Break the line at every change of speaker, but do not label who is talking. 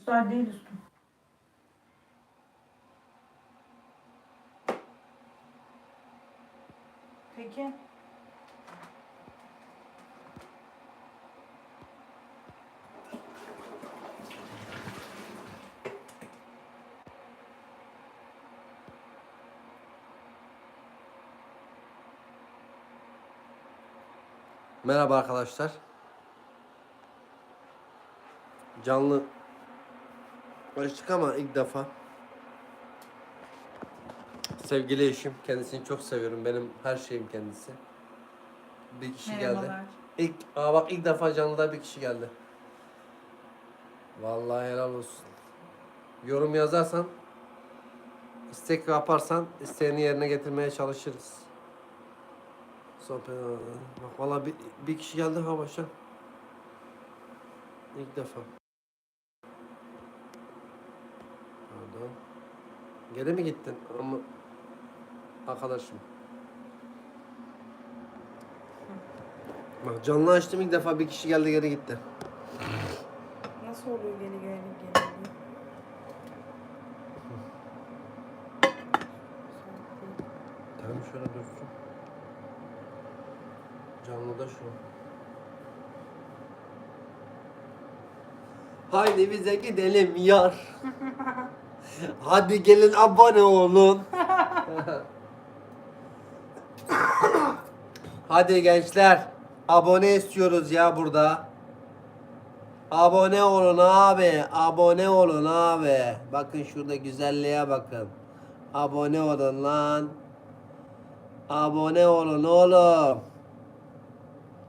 Müsait değil üstüm. Peki.
Merhaba arkadaşlar. Canlı açtık ama ilk defa. Sevgili eşim, kendisini çok seviyorum. Benim her şeyim kendisi. Bir kişi geldi.
Merhabalar.
İlk, aa bak ilk defa canlıda bir kişi geldi. Vallahi helal olsun. Yorum yazarsan, istek yaparsan isteğini yerine getirmeye çalışırız. Sohbet Bak valla bir, bir kişi geldi ha başa. İlk defa. Geri mi gittin? Ama arkadaşım. Bak canlı açtım ilk defa bir kişi geldi geri gitti.
Nasıl oluyor geri geri geri?
Tamam şöyle dursun. Canlıda şu. Haydi bize gidelim yar. Hadi gelin abone olun. Hadi gençler. Abone istiyoruz ya burada. Abone olun abi. Abone olun abi. Bakın şurada güzelliğe bakın. Abone olun lan. Abone olun oğlum.